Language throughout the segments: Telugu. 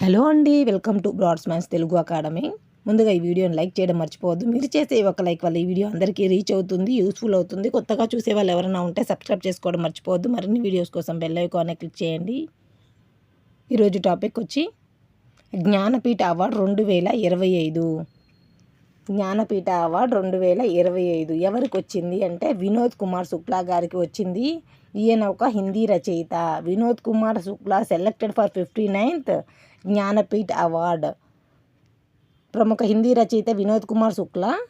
హలో అండి వెల్కమ్ టు బ్రాడ్స్ మ్యాన్స్ తెలుగు అకాడమీ. ముందుగా ఈ వీడియోని లైక్ చేయడం మర్చిపోవద్దు. మీరు చేసే ఒక లైక్ వల్ల ఈ వీడియో అందరికీ రీచ్ అవుతుంది యూస్ఫుల్ అవుతుంది. కొత్తగా చూసే వాళ్ళు ఎవరైనా ఉంటే సబ్స్క్రైబ్ చేసుకోవడం మర్చిపోవద్దు. మరిన్ని వీడియోస్ కోసం బెల్ ఐకాన్ క్లిక్ చేయండి. ఈరోజు టాపిక్ వచ్చి జ్ఞానపీఠ అవార్డు రెండు వేల ఇరవై ఐదు. జ్ఞానపీఠ అవార్డు రెండు వేల ఇరవై ఐదు ఎవరికి వచ్చింది అంటే వినోద్ కుమార్ శుక్లా గారికి వచ్చింది. ఈయన ఒక హిందీ రచయిత. Vinod Kumar Shukla selected for fifty ninth Jnanpith award. ప్రముఖ హిందీ రచయిత వినోద్ కుమార్ శుక్లా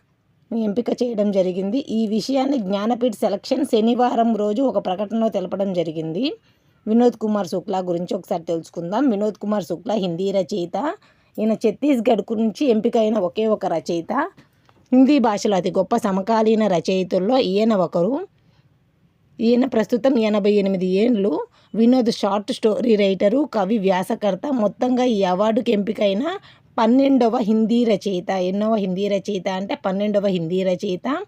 ఎంపిక చేయడం జరిగింది. ఈ విషయాన్ని జ్ఞానపీఠ్ సెలక్షన్ శనివారం రోజు ఒక ప్రకటనలో తెలపడం జరిగింది. వినోద్ కుమార్ శుక్లా గురించి ఒకసారి తెలుసుకుందాం. వినోద్ కుమార్ శుక్లా హిందీ రచయిత. ఈయన ఛత్తీస్గఢ్ నుంచి ఎంపికైన ఒకే ఒక రచయిత. హిందీ భాషలో అతి గొప్ప సమకాలీన రచయితల్లో ఈయన ఒకరు. ఈయన ప్రస్తుతం ఎనభై ఎనిమిది ఏండ్లు వినోద్ షార్ట్ స్టోరీ రైటరు కవి వ్యాసకర్త. మొత్తంగా ఈ అవార్డుకి ఎంపికైన పన్నెండవ హిందీ రచయిత. ఎన్నవ హిందీ రచయిత అంటే పన్నెండవ హిందీ రచయిత.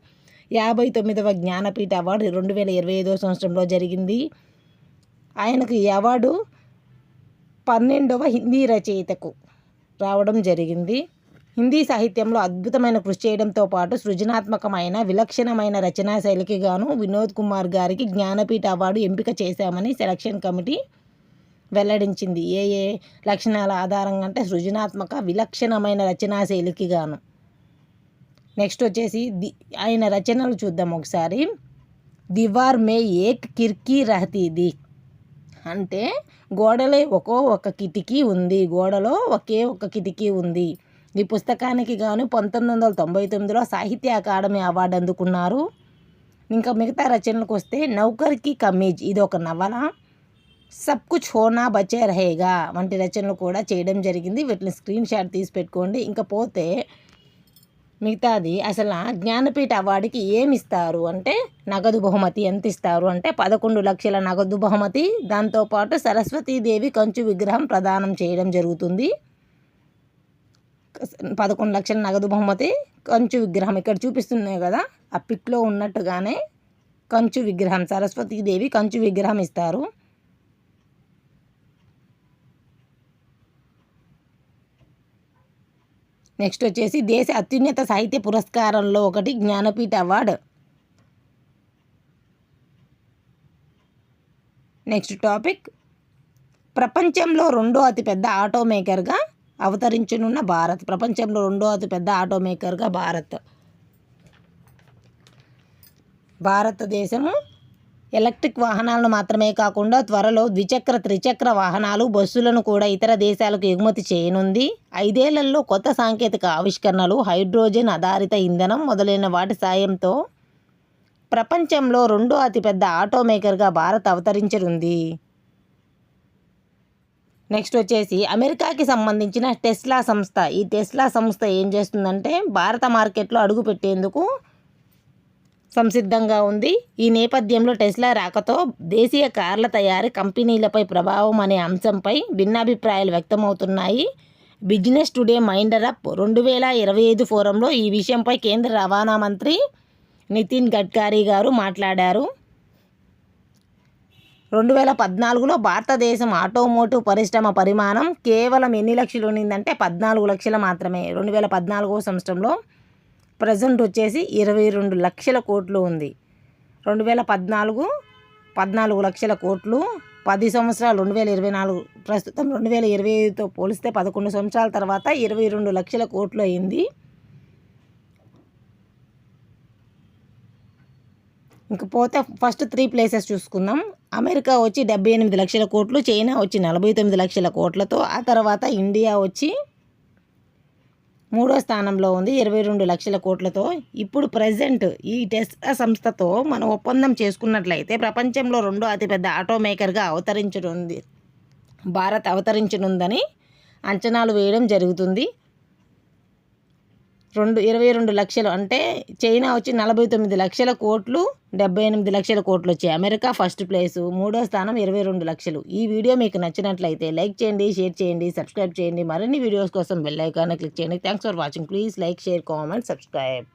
యాభై తొమ్మిదవ జ్ఞానపీఠ అవార్డు రెండు వేల ఇరవై ఐదవ సంవత్సరంలో జరిగింది. ఆయనకు ఈ అవార్డు పన్నెండవ హిందీ రచయితకు రావడం జరిగింది. హిందీ సాహిత్యంలో అద్భుతమైన కృషి చేయడంతో పాటు సృజనాత్మకమైన విలక్షణమైన రచనా శైలికి గాను వినోద్ కుమార్ గారికి జ్ఞానపీఠ అవార్డు ఎంపిక చేశామని సెలక్షన్ కమిటీ వెల్లడించింది. ఏ ఏ లక్షణాల ఆధారంగా అంటే సృజనాత్మక విలక్షణమైన రచనా శైలికి గాను. నెక్స్ట్ వచ్చేసి ది ఆయన రచనలు చూద్దాం ఒకసారి. దివార్ మే ఏక్ కిర్కీ రహతీది అంటే గోడలే ఒక్కో ఒక కిటికీ ఉంది. గోడలో ఒకే ఒక కిటికీ ఉంది. ఈ పుస్తకానికి గాను పంతొమ్మిది వందల తొంభై తొమ్మిదిలో సాహిత్య అకాడమీ అవార్డు అందుకున్నారు. ఇంకా మిగతా రచనలకు వస్తే నౌకర్కి కమీజ్ ఇది ఒక నవల. సబ్ కుచ్ హోనా బచే రహేగా వంటి రచనలు కూడా చేయడం జరిగింది. వీటిని స్క్రీన్ షాట్ తీసి పెట్టుకోండి. ఇంకా పోతే మిగతాది అసలు జ్ఞానపీఠ అవార్డుకి ఏమి ఇస్తారు అంటే నగదు బహుమతి ఎంత ఇస్తారు అంటే పదకొండు లక్షల నగదు బహుమతి. దాంతోపాటు సరస్వతీదేవి కంచు విగ్రహం ప్రదానం చేయడం జరుగుతుంది. పదకొండు లక్షల నగదు బహుమతి కంచు విగ్రహం ఇక్కడ చూపిస్తున్నాయి కదా. ఆ పిక్లో ఉన్నట్టుగానే కంచు విగ్రహం సరస్వతీదేవి కంచు విగ్రహం ఇస్తారు. నెక్స్ట్ వచ్చేసి దేశ అత్యున్నత సాహిత్య పురస్కారంలో ఒకటి జ్ఞానపీఠ అవార్డు. నెక్స్ట్ టాపిక్ ప్రపంచంలో రెండో అతిపెద్ద ఆటో మేకర్గా అవతరించనున్న భారత్. ప్రపంచంలో రెండో అతిపెద్ద ఆటోమేకర్గా భారత్. భారతదేశము ఎలక్ట్రిక్ వాహనాలను మాత్రమే కాకుండా త్వరలో ద్విచక్ర త్రిచక్ర వాహనాలు బస్సులను కూడా ఇతర దేశాలకు ఎగుమతి చేయనుంది. ఐదేళ్ళలో కొత్త సాంకేతిక ఆవిష్కరణలు హైడ్రోజన్ ఆధారిత ఇంధనం మొదలైన వాటి సాయంతో ప్రపంచంలో రెండో అతిపెద్ద ఆటోమేకర్గా భారత్ అవతరించనుంది. నెక్స్ట్ వచ్చేసి అమెరికాకి సంబంధించిన టెస్లా సంస్థ. ఈ టెస్లా సంస్థ ఏం చేస్తుందంటే భారత మార్కెట్లో అడుగు పెట్టేందుకు సంసిద్ధంగా ఉంది. ఈ నేపథ్యంలో టెస్లా రాకతో దేశీయ కార్ల తయారీ కంపెనీలపై ప్రభావం అనే అంశంపై భిన్నాభిప్రాయాలు వ్యక్తమవుతున్నాయి. బిజినెస్ టుడే మైండర్ అప్ రెండు వేల ఇరవై ఐదు ఫోరంలో ఈ విషయంపై కేంద్ర రవాణా మంత్రి నితిన్ గడ్కరీ గారు మాట్లాడారు. రెండు వేల పద్నాలుగులో భారతదేశం ఆటోమోటివ్ పరిశ్రమ పరిమాణం కేవలం ఎన్ని లక్షలు ఉన్నిందంటే పద్నాలుగు లక్షలు మాత్రమే. రెండు వేల పద్నాలుగో సంవత్సరంలో ప్రజెంట్ వచ్చేసి ఇరవై రెండు లక్షల కోట్లు ఉంది. రెండు వేల పద్నాలుగు పద్నాలుగు లక్షల కోట్లు. పది సంవత్సరాలు రెండు వేల ఇరవై నాలుగు ప్రస్తుతం రెండు వేల ఇరవై ఐదుతో పోలిస్తే పదకొండు సంవత్సరాల తర్వాత ఇరవై రెండు లక్షల కోట్లు అయింది. ఇంకపోతే ఫస్ట్ త్రీ ప్లేసెస్ చూసుకుందాం. అమెరికా వచ్చి డెబ్బై ఎనిమిది లక్షల కోట్లు చైనా వచ్చి నలభై తొమ్మిది లక్షల కోట్లతో ఆ తర్వాత ఇండియా వచ్చి మూడో స్థానంలో ఉంది ఇరవై రెండు లక్షల కోట్లతో. ఇప్పుడు ప్రజెంట్ ఈ టెస్ట్ సంస్థతో మనం ఒప్పందం చేసుకున్నట్లయితే ప్రపంచంలో రెండో అతిపెద్ద ఆటో మేకర్గా అవతరించనుంది భారత్ అవతరించనుందని అంచనాలు వేయడం జరుగుతుంది. రెండు ఇరవై రెండు లక్షలు. అంటే చైనా వచ్చి నలభై తొమ్మిది లక్షల కోట్లు డెబ్బై ఎనిమిది లక్షల కోట్లు వచ్చాయి. అమెరికా ఫస్ట్ ప్లేసు మూడో స్థానం ఇరవై రెండు లక్షలు. ఈ వీడియో మీకు నచ్చినట్లయితే లైక్ చేయండి షేర్ చేయండి సబ్స్క్రైబ్ చేయండి. మరిన్ని వీడియోస్ కోసం బెల్ ఐకాన్ క్లిక్ చేయండి. Thanks for watching. Please like share comment subscribe.